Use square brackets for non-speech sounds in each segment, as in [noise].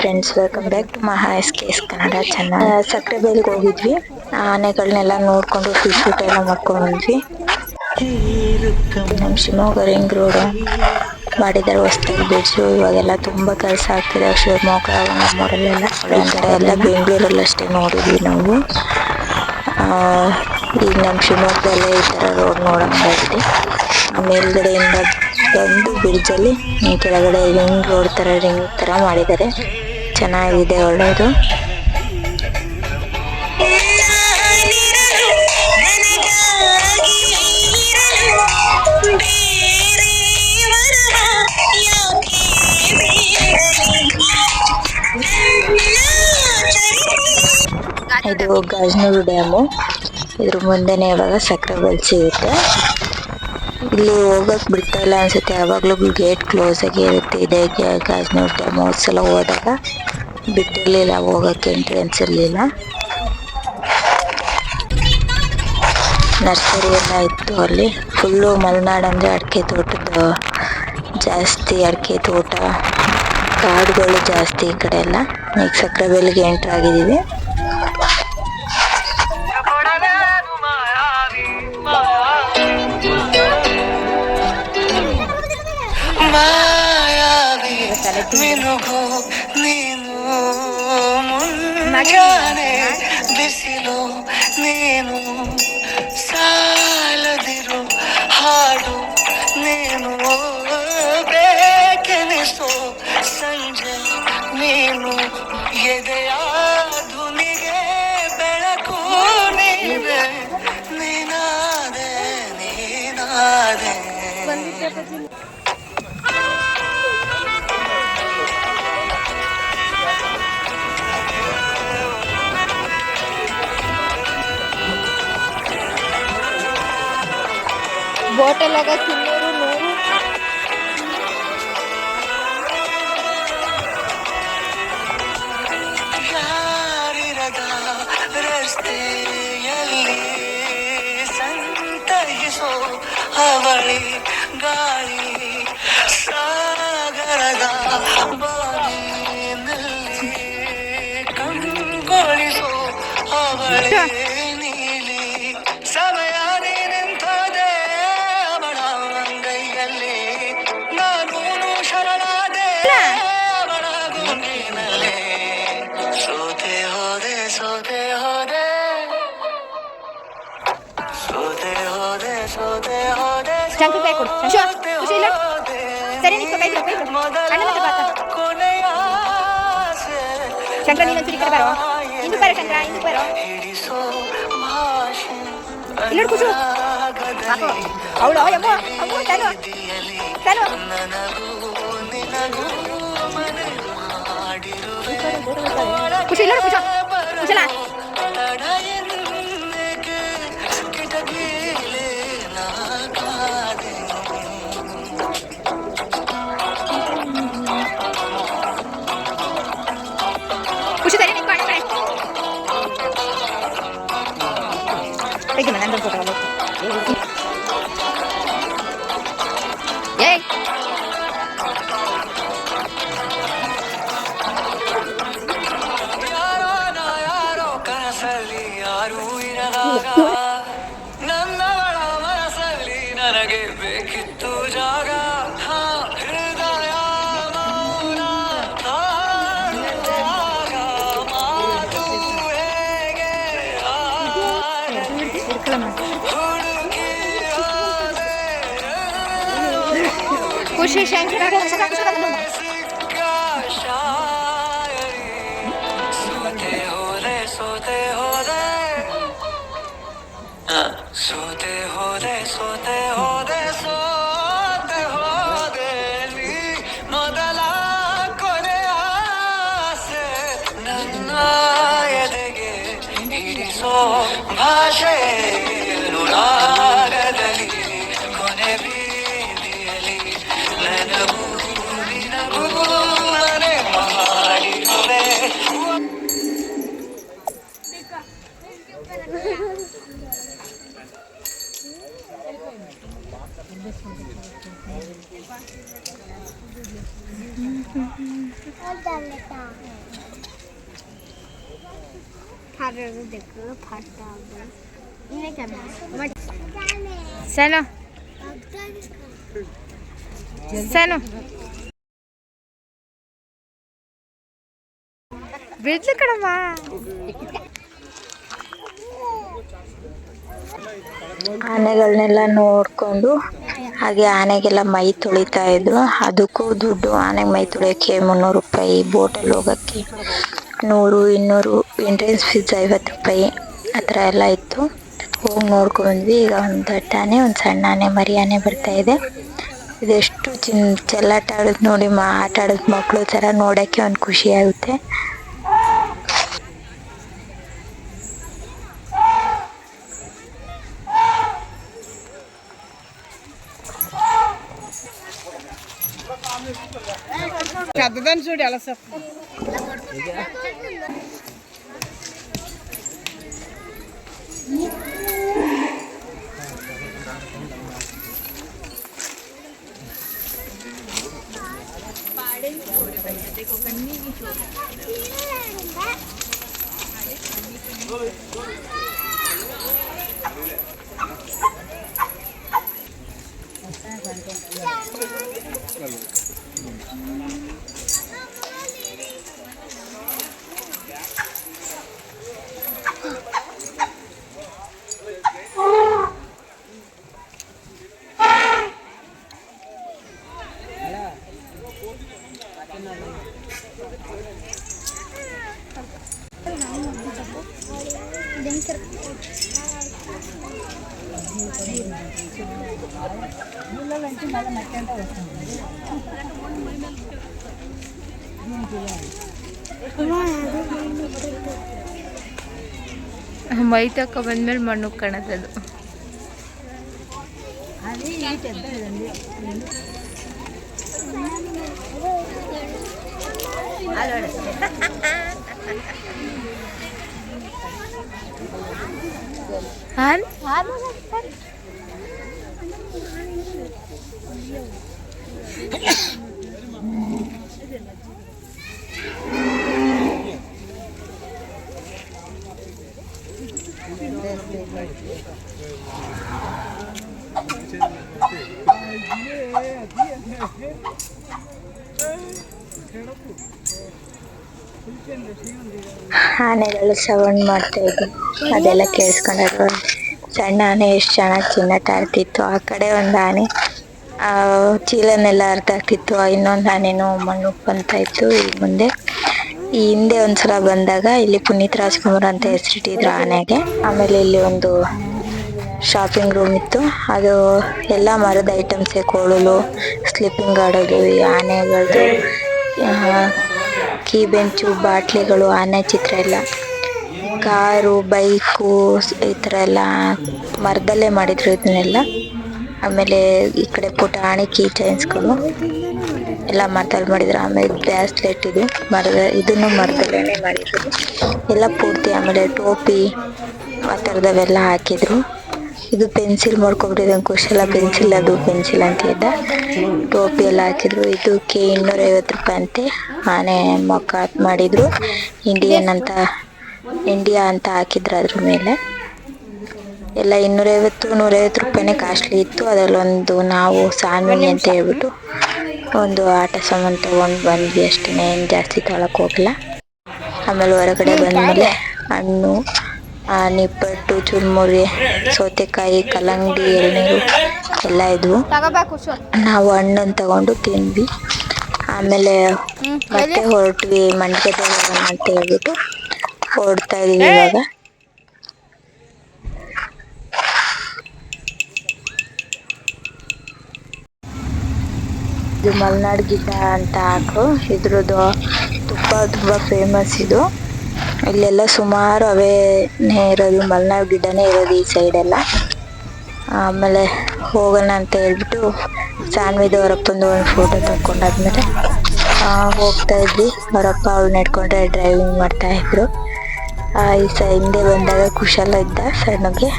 Friends welcome back to Maha S K S Kannada channel ಸಕ್ಕರೆ ಬೈಲ್ಗೆ ಹೋಗಿದ್ವಿ. ಆನೆಗಳನ್ನೆಲ್ಲ ನೋಡ್ಕೊಂಡು ಫಿಶ್ ಊಟ ಎಲ್ಲ ಮಾಡ್ಕೊಂಡು ಬಂದ್ವಿ. ನಮ್ಮ ಶಿವಮೊಗ್ಗ ರಿಂಗ್ ರೋಡ್ ಮಾಡಿದ್ದಾರೆ ಹೊಸ್ದಾಗಿ ಬ್ರಿಡ್ಜು ಇವಾಗೆಲ್ಲ ತುಂಬಾ ಕೆಲಸ ಆಗ್ತಿದೆ ಶಿವಮೊಗ್ಗ ನಮ್ಮೂರಲ್ಲೆಲ್ಲ ಎಲ್ಲ. ಬೆಂಗಳೂರಲ್ಲಿ ಅಷ್ಟೇ ನೋಡಿದ್ವಿ ನಾವು. ಈಗ ನಮ್ಮ ಶಿವಮೊಗ್ಗದಲ್ಲೇ ಈ ಥರ ರೋಡ್ ನೋಡಂಗಾಗಿದೆ ಮೇಲ್ಗಡೆಯಿಂದ ಬಂದು ಬ್ರಿಡ್ಜಲ್ಲಿ ಕೆಳಗಡೆ ರಿಂಗ್ ರೋಡ್ ಥರ ರಿಂಗ್ ಥರ ಮಾಡಿದ್ದಾರೆ. ಚೆನ್ನಾಗಿದೆ ಒಳ್ಳೆಯದು ಇದು ಗಾಜನೂರು ಡ್ಯಾಮು. ಇದ್ರ ಮುಂದೆನೆ ಇವಾಗ ಸಕ್ಕರೆ ಬಲ್ ಸಿಗುತ್ತೆ ಇಲ್ಲಿ ಹೋಗಕ್ ಬಿಡ್ತಾ ಇಲ್ಲ ಅನ್ಸುತ್ತೆ. ಯಾವಾಗಲೂ ಗೇಟ್ ಕ್ಲೋಸ್ ಆಗಿ ಇರುತ್ತೆ. ಇದೆ ಗಾಜನೂರು ಡ್ಯಾಮ್. ಸಲ ಹೋದಾಗ ಬಿಟ್ಟಿರ್ಲಿಲ್ಲ ಹೋಗಕ್ಕೆ ಎಂಟ್ರೆನ್ಸ್ ಇರಲಿಲ್ಲ ನರ್ಸರಿ ಎಲ್ಲ ಇತ್ತು ಅಲ್ಲಿ ಫುಲ್ಲು ಮಲೆನಾಡು ಅಂದರೆ ಅಡಿಕೆ ತೋಟದ ಜಾಸ್ತಿ ಅಡಿಕೆ ತೋಟ ಕಾಡುಗಳು ಜಾಸ್ತಿ ಈ ಕಡೆ ಎಲ್ಲ ಈಗ ಸಕ್ಕರೆ ಬೆಲೆಗೆ ಎಂಟ್ರ್ ಆಗಿದ್ದೀವಿ ಮಾಯಾವಿ ಮಿನುಗು ನೀನು ಮುಂಜಾನೆ ಬಿಸಿಲು, ನೀನು ಸಾಲದಿರು, ಹಾಡು ನೀನು ಬೇಕೆನಿಸು, ಸಂಜೆ ನೀನು ಎದೆಯ ಧುನಿಗೆ ಬೆಳಕು ನೀನೆ ನೀನಾದೆ ನೀನಾದೆ. ಬಾಟಲಾಗ ತಿನ್ನೋರು ನೂರು. ರಸ್ತೆಯಲ್ಲಿ ಸಂತೈಸೋ ಅವಳಿ ಗಾಳಿ ಸಾಗರದ ಬಾನಿನಲ್ಲಿ ಕಂಗೊಳಿಸೋ ಅವಳಿ. ಹೋದೆ ಶಂಕರ್ ಕೈ ಕೊಡು. ಶಂಶು, ಖುಷಿ ಇಲ್ಲ? ಸರಿ, ನಿಂತ್ಕೊ, ಕೈ ಬಿಡು, ಕೈ ಬಿಡು. ಮೊದಲ ಅಣ್ಣ ಮತ್ತೆ ಬಾಕ. ಕೊನೆಯ ಆಸೆ ಶಂಕರ ನೀನೊಂದ್ಸರಿ ಈ ಕಡೆ ಬರೋ ಇಂದು ಬರೋ ಶಂಕರ ಇಂದು ಬರೋ ಹಿಡಿಸೋ ಭಾಷೆ ಇಲ್ಲಿ ನೋಡು ಖುಷು. ಅನುರಾಗದಲ್ಲಿ ಅವಳು ಯಮ್ಮೋ ಅಮ್ಮೋ ತಾನು ತಾನು ನನಗೂ ನಿನಗೂ ಮನೆ ಮಾಡಿರುವೆ ಖುಷಿ ಇಲ್ಲ ಖುಷ ಖುಷಲ ಮನಸ್ಸಲ್ಲಿ ನನಗೆ ಬೇಕಿತ್ತು ಜಾಗ ಹಾ, ಹೃದಯ ಮೌನ ತಾಳುವಾಗ ಮಾತು ಹೇಗೆ ಖುಷಿ ಶಂಕರ ಸಕ ಸಕ ಸಿಕ್ಕ ಶಾಯರಿ ಸೋತೆ ಹೋದೆ ಸೋತೆ ಹೋದೆ ಹ, ಸೋತೆ ಹೋದೆ ಸೋತೆ ಹೋದೆ ಸೋತೆ ಹೋದೆ ನೀ ಮೊದಲ ಕೊನೆಯ ಆಸೆ ನನ್ನ ಎದೆಗೆ ಹಿಡಿಸೋ ಭಾಷೆ ಅನುರಾಗದಲ್ಲಿ ಸನು. ಕಣಮ್ಮ. ಆನೆಗಳನ್ನೆಲ್ಲ ನೋಡ್ಕೊಂಡು ಹಾಗೆ ಆನೆಗೆಲ್ಲ ಮೈ ತೊಳಿತಾ ಇದ್ರು ಅದಕ್ಕೂ ದುಡ್ಡು ಆನೆಗೆ ಮೈ ತೊಳಿಯೋಕ್ಕೆ ಮುನ್ನೂರು ರೂಪಾಯಿ ಬೋಟಲ್ಲಿ ಹೋಗೋಕ್ಕೆ ನೂರು ಇನ್ನೂರು ಎಂಟ್ರೆನ್ಸ್ ಫೀಸ್ ಐವತ್ತು ರೂಪಾಯಿ ಆ ಥರ ಎಲ್ಲ ಇತ್ತು. ಹೋಗಿ ನೋಡ್ಕೊಂಡ್ವಿ ಈಗ ಒಂದು ದೊಡ್ಡ ಆನೆ ಒಂದು ಸಣ್ಣ ಆನೆ ಮರಿ ಆನೆ ಬರ್ತಾ ಇದೆ. ಇದೆಷ್ಟು ಚಿನ್ ಚೆಲ್ಲಾಟ ಆಡೋದು ನೋಡಿ ಮಾ ಆಟ ಆಡೋದು ಮಕ್ಕಳು ಥರ ನೋಡೋಕ್ಕೆ ಒಂದು ಖುಷಿ ಆಗುತ್ತೆ. పెద్దదాన్ని చూడు ఎలా సార్ ಮೈ ತಕ್ಕ ಬಂದ್ಮೇಲೆ ಮಣ್ಣು ಕಾಣತ್ತದು. [laughs] ಹಾನ್ ಆನೆಗಳು ಸೌಂಡ್ ಮಾಡ್ತಾ ಇದ್ವು ಅದೆಲ್ಲ ಕೇಳಿಸ್ಕೊಂಡ್ರು ಸಣ್ಣ ಆನೆ ಎಷ್ಟು ಚೆನ್ನಾಗಿ ಚಿನ್ನಟ ಆಡ್ತಿತ್ತು ಆ ಕಡೆ ಒಂದು ಆನೆ ಆ, ಚೀಲನೆಲ್ಲ ಹರಿದಾಕ್ತಿತ್ತು ಇನ್ನೊಂದು ಆನೆನೂ ಮಣ್ಣು ಬಂತ ಇತ್ತು ಈ ಮುಂದೆ. ಈ ಹಿಂದೆ ಒಂದ್ಸಲ ಬಂದಾಗ ಇಲ್ಲಿ ಪುನೀತ್ ರಾಜ್ಕುಮಾರ್ ಅಂತ ಹೆಸರಿಟ್ಟಿದ್ರು ಆನೆಗೆ. ಆಮೇಲೆ ಇಲ್ಲಿ ಒಂದು ಶಾಪಿಂಗ್ ರೂಮ್ ಇತ್ತು. ಅದು ಎಲ್ಲ ಮರದ ಐಟಮ್ಸೇ ಕೋಳಲು ಸ್ಲಿಪ್ಪಿಂಗ್ ಆಡೋದು, ಈ ಆನೆಗಳದ್ದು ಕೀ ಬೆಂಚು, ಬಾಟ್ಲಿಗಳು, ಆನೆ ಚಿತ್ರ ಎಲ್ಲ. ಕಾರು, ಬೈಕು, ಈ ಥರ ಎಲ್ಲ ಮರದಲ್ಲೇ ಮಾಡಿದ್ರು ಇದನ್ನೆಲ್ಲ. ಆಮೇಲೆ ಈ ಕಡೆ ಪುಟಾಣಿ ಕೀ ಚೈನ್ಸ್ಗಳು ಎಲ್ಲ ಮರದಲ್ಲಿ ಮಾಡಿದ್ರು. ಆಮೇಲೆ ಬ್ರಾಸ್ಲೆಟ್ ಇದು ಮರದ, ಇದನ್ನು ಮರದಲ್ಲೇ ಮಾಡಿರೋದು ಎಲ್ಲ ಪೂರ್ತಿ ಆಮೇಲೆ ಟೋಪಿ ಆ ಥರದವೆಲ್ಲ ಹಾಕಿದ್ರು. ಇದು ಪೆನ್ಸಿಲ್ ಮಾಡ್ಕೊಬಿಟ್ಟಿದೆ ಕುಶಲ ಪೆನ್ಸಿಲ್ ಅದು ಪೆನ್ಸಿಲ್ ಅಂತ ಇದ್ದ. ಟೋಪಿ ಎಲ್ಲ ಹಾಕಿದ್ರು. ಇದಕ್ಕೆ ಇನ್ನೂರೈವತ್ತು ರೂಪಾಯಿ ಅಂತೆ. ಆನೆ ಮೊಕ್ಕ ಮಾಡಿದ್ರು. ಇಂಡಿಯನ್ ಅಂತ ಇಂಡಿಯಾ ಅಂತ ಹಾಕಿದ್ರು ಅದ್ರ ಮೇಲೆ. ಎಲ್ಲ ಇನ್ನೂರೈವತ್ತು ನೂರೈವತ್ತು ರೂಪಾಯಿನೇ ಕಾಸ್ಟ್ಲಿ ಇತ್ತು. ಅದರಲ್ಲೊಂದು ನಾವು ಸಾನ್ವಿನಿ ಅಂತ ಹೇಳ್ಬಿಟ್ಟು ಒಂದು ಆಟ ಸಾಮಾನು ತೊಗೊಂಡು ಬಂದ್ವಿ ಅಷ್ಟೇ. ಏನು ಜಾಸ್ತಿ ತಗೊಳಕ್ ಹೋಗಿಲ್ಲ ಆಮೇಲೆ ಹೊರಗಡೆ ಬಂದಮೇಲೆ ಹಣ್ಣು ನಿಪ್ಪಟ್ಟು ಚುರ್ಮುರಿ ಸೌತೆಕಾಯಿ ಕಲ್ಲಂಗಡಿ ಎಳ್ನೀರು ಎಲ್ಲ ಇದ್ವು. ನಾವು ಹಣ್ಣನ್ನು ತಗೊಂಡು ತಿನ್ವಿ ಆಮೇಲೆ ಮತ್ತೆ ಹೊರಟ್ವಿ ಮಂಡ್ಯದ ಹೋಗೋಣ ಅಂತ ಹೇಳ್ಬಿಟ್ಟು ಹೊರಡ್ತಾ ಇದೀವಿ ಇವಾಗ. ಇದು ಮಲ್ನಾಡ್ ಗಿಡ್ಡ ಅಂತ ಹಾಕು. ಇದ್ರದ್ದು ತುಪ್ಪ ತುಂಬ ಫೇಮಸ್ ಇದು. ಇಲ್ಲೆಲ್ಲ ಸುಮಾರು ಅವೇನೇ ಇರೋದು, ಮಲ್ನಾಡ್ ಗಿಡ್ಡನೇ ಇರೋದು ಈ ಸೈಡೆಲ್ಲ ಆಮೇಲೆ ಹೋಗೋಣ ಅಂತ ಹೇಳ್ಬಿಟ್ಟು ಸಾನ್ವಿದು ಅವರಪ್ಪಂದು ಒಂದು ಫೋಟೋ ತಗೊಂಡಾದ್ಮೇಲೆ ಹೋಗ್ತಾ ಇದ್ವಿ. ಅವರಪ್ಪ ಅವ್ಳು ನಡ್ಕೊಂಡ್ರೆ ಡ್ರೈವಿಂಗ್ ಮಾಡ್ತಾ ಇದ್ರು. ಈ ಸ ಹಿಂದೆ ಬಂದಾಗ ಕುಶಲ ಇದ್ದ ಸಣ್ಣಗೆ.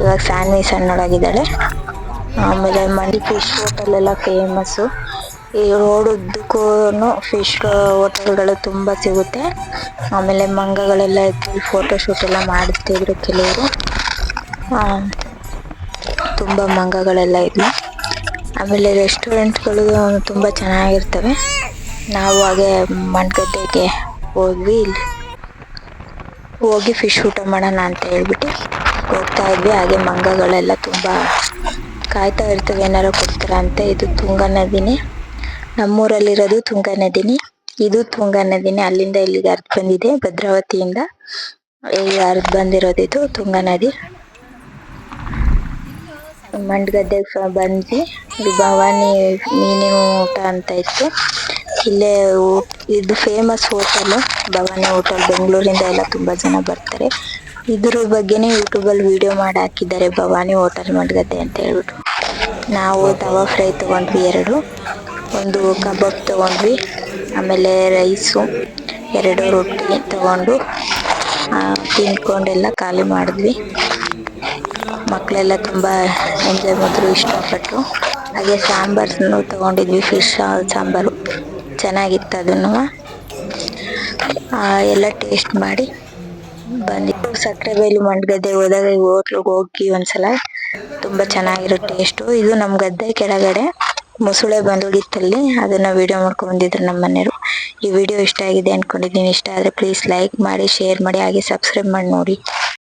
ಇವಾಗ ಸಾನ್ವಿ ಸಣ್ಣೊಳಗಿದ್ದಾಳೆ ಆಮೇಲೆ ಮಂಡಿ ಫಿಶ್ ಹೋಟೆಲ್ ಎಲ್ಲ ಫೇಮಸ್ಸು ಈ ರೋಡ್ ಉದ್ದಕ್ಕೂ ಫಿಶ್ ಹೋಟೆಲ್ಗಳು ತುಂಬ ಸಿಗುತ್ತೆ. ಆಮೇಲೆ ಮಂಗಗಳೆಲ್ಲ ಇದ್ದು ಫೋಟೋ ಶೂಟ್ ಎಲ್ಲ ಮಾಡ್ತಿದ್ರು ಕೆಲವರು. ತುಂಬ ಮಂಗಗಳೆಲ್ಲ ಇದ್ವು ಆಮೇಲೆ ರೆಸ್ಟೋರೆಂಟ್ಗಳು ತುಂಬ ಚೆನ್ನಾಗಿರ್ತವೆ. ನಾವು ಹಾಗೆ ಮಣ್ಗದ್ದೆಗೆ ಹೋದ್ವಿ ಇಲ್ಲಿ. ಹೋಗಿ ಫಿಶ್ ಊಟ ಮಾಡೋಣ ಅಂತ ಹೇಳ್ಬಿಟ್ಟು ಹೋಗ್ತಾ ಇದ್ವಿ. ಹಾಗೆ ಮಂಗಗಳೆಲ್ಲ ತುಂಬ ಕಾಯ್ತಾ ಇರ್ತವೆ ಏನಾರು ಕೊಡ್ತಾರ ಅಂತ. ಇದು ತುಂಗಾ ನದಿನೇ. ನಮ್ಮೂರಲ್ಲಿರೋದು ತುಂಗಾ ನದಿನೇ. ಇದು ತುಂಗಾ ನದಿನೇ. ಅಲ್ಲಿಂದ ಇಲ್ಲಿಗೆ ಹರಿದು ಬಂದಿದೆ, ಭದ್ರಾವತಿಯಿಂದ. ಹರಿದು ಬಂದಿರೋದು ಇದು ತುಂಗಾ ನದಿ. ಮಂಡ್ಗದ್ದೆಗೆ ಬಂದ್ವಿ ಇದು ಭವಾನಿ ಮೀನಿನ ಊಟ ಅಂತ ಇತ್ತು. ಇಲ್ಲೇ ಇದು ಫೇಮಸ್ ಹೋಟೆಲ್ ಭವಾನಿ ಹೋಟೆಲ್ ಬೆಂಗಳೂರಿಂದ ಎಲ್ಲ ತುಂಬಾ ಜನ ಬರ್ತಾರೆ. ಇದ್ರ ಬಗ್ಗೆನೇ ಯೂಟ್ಯೂಬಲ್ಲಿ ವಿಡಿಯೋ ಮಾಡಿ ಹಾಕಿದ್ದಾರೆ ಭವಾನಿ ಹೋಟೆಲ್ ಮಂಡ್ಗದ್ದೆ ಅಂತ ಹೇಳ್ಬಿಟ್ಟು. ನಾವು ತವಾ ಫ್ರೈ ತಗೊಂಡ್ವಿ ಎರಡು, ಒಂದು ಕಬಾಬ್ ತಗೊಂಡ್ವಿ, ಆಮೇಲೆ ರೈಸು, ಎರಡು ರೊಟ್ಟಿ ತಗೊಂಡು ತಿನ್ಕೊಂಡೆಲ್ಲ ಖಾಲಿ ಮಾಡಿದ್ವಿ. ಮಕ್ಕಳೆಲ್ಲ ತುಂಬ ಎಂಜಾಯ್ ಮಾಡಿದ್ರು, ಇಷ್ಟಪಟ್ಟು. ಹಾಗೆ ಸಾಂಬಾರ್ನು ತಗೊಂಡಿದ್ವಿ ಫಿಶ್ ಸಾಂಬಾರು. ಚೆನ್ನಾಗಿತ್ತು ಅದನ್ನು. ಎಲ್ಲ ಟೇಸ್ಟ್ ಮಾಡಿ. ಬಂದಿದ್ದು ಸಕ್ಕರೆ ಬೈಲು ಮಂಡ್ಗದ್ದೆ ಹೋದಾಗ ಈ ಹೋಗಿ ಒಂದ್ಸಲ. ತುಂಬಾ ಚೆನ್ನಾಗಿರೋ ಟೇಸ್ಟು ಇದು ನಮ್ಮ ಗದ್ದೆ ಕೆಳಗಡೆ. ಮೊಸಳೆ ಬಂದೋಗಿತ್ತಲ್ಲಿ. ಅದನ್ನ ವಿಡಿಯೋ ಮಾಡ್ಕೊಂಡ್ ಬಂದಿದ್ರು ನಮ್ಮ ಮನೆಯವರು. ಈ ವಿಡಿಯೋ ಇಷ್ಟ ಆಗಿದೆ ಅನ್ಕೊಂಡಿದ್ದೀನಿ. ಇಷ್ಟ ಆದರೆ ಪ್ಲೀಸ್ ಲೈಕ್ ಮಾಡಿ ಶೇರ್ ಮಾಡಿ, ಹಾಗೆ ಸಬ್ಸ್ಕ್ರೈಬ್ ಮಾಡಿ ನೋಡಿ.